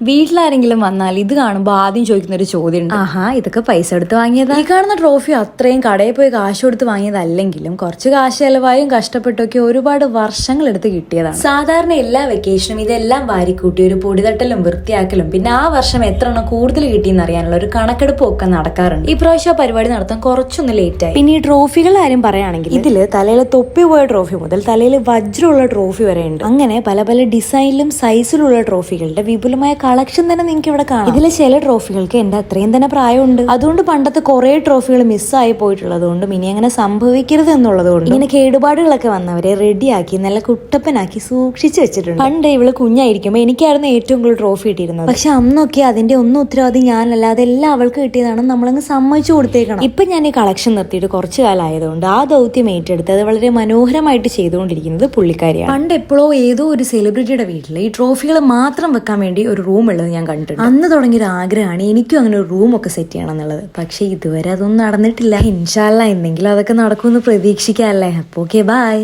വീട്ടിലാരെങ്കിലും വന്നാൽ ഇത് കാണുമ്പോൾ ആദ്യം ചോദിക്കുന്ന ഒരു ചോദ്യം ഉണ്ട് ആഹാ ഇതൊക്കെ പൈസ എടുത്ത് വാങ്ങിയതാ? ഈ കാണുന്ന ട്രോഫി അത്രയും കടയിൽ പോയി കാശ് കൊടുത്ത് വാങ്ങിയതല്ലെങ്കിലും കുറച്ച് കാശ് ചെലവായും കഷ്ടപ്പെട്ടൊക്കെ ഒരുപാട് വർഷങ്ങൾ എടുത്ത് കിട്ടിയതാണ്. സാധാരണ എല്ലാ വെക്കേഷനും ഇതെല്ലാം വാരിക്കൂട്ടി ഒരു പൊടിതട്ടലും വൃത്തിയാക്കലും പിന്നെ ആ വർഷം എത്ര എണ്ണം കൂടുതൽ കിട്ടിയെന്ന് അറിയാനുള്ള ഒരു കണക്കെടുപ്പും ഒക്കെ നടക്കാറുണ്ട്. ഈ പ്രാവശ്യം ആ പരിപാടി നടത്താൻ കുറച്ചൊന്ന് ലേറ്റ് ആയി. പിന്നെ ഈ ട്രോഫികൾ ആരും പറയുകയാണെങ്കിൽ ഇതിൽ തലയിൽ തൊപ്പി പോയ ട്രോഫി മുതൽ തലയിൽ വജ്രമുള്ള ട്രോഫി വരെ ഉണ്ട് അങ്ങനെ പല പല ഡിസൈനിലും സൈസിലുള്ള ട്രോഫികളുടെ വിപുലമായ കളക്ഷൻ തന്നെ നിങ്ങൾക്ക് ഇവിടെ കാണാം. ഇതിലെ ചില ട്രോഫികൾക്ക് എന്റെ അത്രയും തന്നെ പ്രായമുണ്ട്. അതുകൊണ്ട് പണ്ടത്തെ കുറെ ട്രോഫികൾ മിസ്സായി പോയിട്ടുള്ളതുകൊണ്ടും ഇനി അങ്ങനെ സംഭവിക്കരുത് എന്നുള്ളതുകൊണ്ട്. ഇങ്ങനെ കേടുപാടുകളൊക്കെ വന്നവരെ റെഡിയാക്കി നല്ല കുട്ടപ്പനാക്കി സൂക്ഷിച്ചു വെച്ചിട്ടുണ്ട്. പണ്ട് ഇവൾ കുഞ്ഞായിരിക്കുമ്പോൾ എനിക്കായിരുന്നു ഏറ്റവും കൂടുതൽ ട്രോഫി കിട്ടിയിരുന്നത്. പക്ഷെ അന്നൊക്കെ അതിന്റെ ഒന്നും ഉത്തരവാദി ഞാനല്ലാതെ എല്ലാം അവൾക്ക് കിട്ടിയതാണ്. നമ്മളങ്ങ് സമ്മതിച്ചു കൊടുത്തേക്കണം. ഇപ്പൊ ഞാൻ ഈ കളക്ഷൻ നിർത്തിയിട്ട് കുറച്ചു കാലമായതുകൊണ്ട് ആ ദൗത്യം ഏറ്റെടുത്ത് അത് വളരെ മനോഹരമായിട്ട് ചെയ്തുകൊണ്ടിരിക്കുന്നത് പുള്ളിക്കാരിയാണ്. പണ്ട് എപ്പോഴോ ഏതോ ഒരു സെലിബ്രിറ്റിയുടെ വീട്ടിൽ ഈ ട്രോഫികൾ മാത്രം വെക്കാൻ വേണ്ടി ഒരു റൂം ഉള്ളത് ഞാൻ കണ്ടിട്ടുണ്ട്. അന്ന് തുടങ്ങിയ ഒരു ആഗ്രഹമാണ് എനിക്കും അങ്ങനെ ഒരു റൂം ഒക്കെ സെറ്റ് ചെയ്യണം എന്നുള്ളത് പക്ഷെ ഇതുവരെ അതൊന്നും നടന്നിട്ടില്ല. ഇൻഷാല്ല എന്തെങ്കിലും അതൊക്കെ നടക്കുമെന്ന് പ്രതീക്ഷിക്കാല്ലേ? അപ്പൊ ഓക്കെ ബൈ